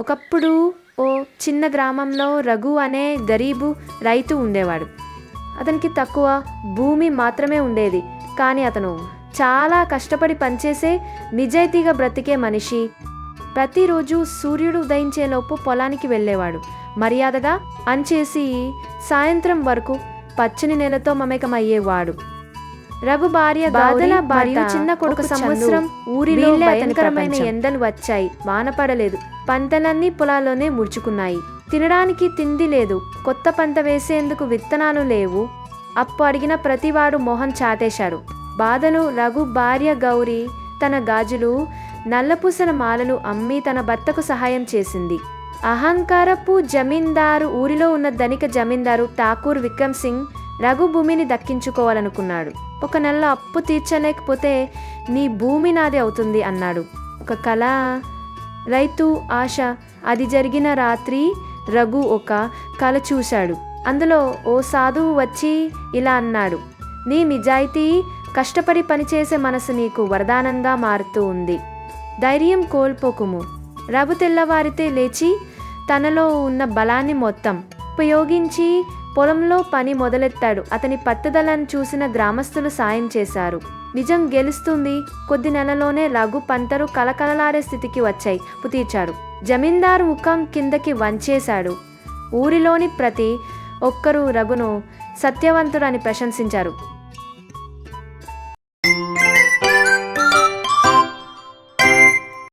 ఒకప్పుడు ఓ చిన్న గ్రామంలో రఘు అనే గరీబు రైతు ఉండేవాడు. అతనికి తక్కువ భూమి మాత్రమే ఉండేది. కానీ అతను చాలా కష్టపడి పనిచేసే నిజాయితీగా బ్రతికే మనిషి. ప్రతిరోజు సూర్యుడు ఉదయించేలోపు పొలానికి వెళ్ళేవాడు. మర్యాదగా అంచేసి సాయంత్రం వరకు పచ్చని నెలతో మమేకమయ్యేవాడు. రఘు భార్య బాధల భార్య చిన్న కొడుకు సంవత్సరం ఊరిలో భయంకరమైన ఎండలు వచ్చాయి. వాన పడలేదు పంటలన్నీ పొలాల్లోనే ముడుచుకున్నాయి. తినడానికి తిండి లేదు. కొత్త పంట వేసేందుకు విత్తనాలు లేవు. అప్పు అడిగిన ప్రతివాడు మొహం చాటేశాడు. బాధలు రఘు భార్య గౌరి తన గాజులు నల్లపూసల మాలలు అమ్మి తన భర్తకు సహాయం చేసింది. అహంకారపు జమీందారు ఊరిలో ఉన్న ధనిక జమీందారు ఠాకూర్ విక్రమ్ సింగ్ రఘు భూమిని దక్కించుకోవాలనుకున్నాడు. ఒక నెలలో అప్పు తీర్చలేకపోతే నీ భూమి నాది అవుతుంది అన్నాడు. ఒక కళ రైతు ఆశ అది జరిగిన రాత్రి రఘు ఒక కళ చూశాడు. అందులో ఓ సాధువు వచ్చి ఇలా అన్నాడు. నీ నిజాయితీ కష్టపడి పనిచేసే మనసు నీకు వరదానంగా మారుతూ ఉంది. ధైర్యం కోల్పోకుము. రఘు తెల్లవారితే లేచి తనలో ఉన్న బలాన్ని మొత్తం ఉపయోగించి పొలంలో పని మొదలెత్తాడు. అతని పట్టుదలను చూసిన గ్రామస్తులు సాయం చేశారు. నిజం గెలుస్తుంది. కొద్ది నెలలోనే రఘు పంటలు కలకలలాడే స్థితికి వచ్చాయి పుతీర్చారు. జమీందారు ముఖం కిందకి వంచేశాడు. ఊరిలోని ప్రతి ఒక్కరూ రఘును సత్యవంతుడని ప్రశంసించారు.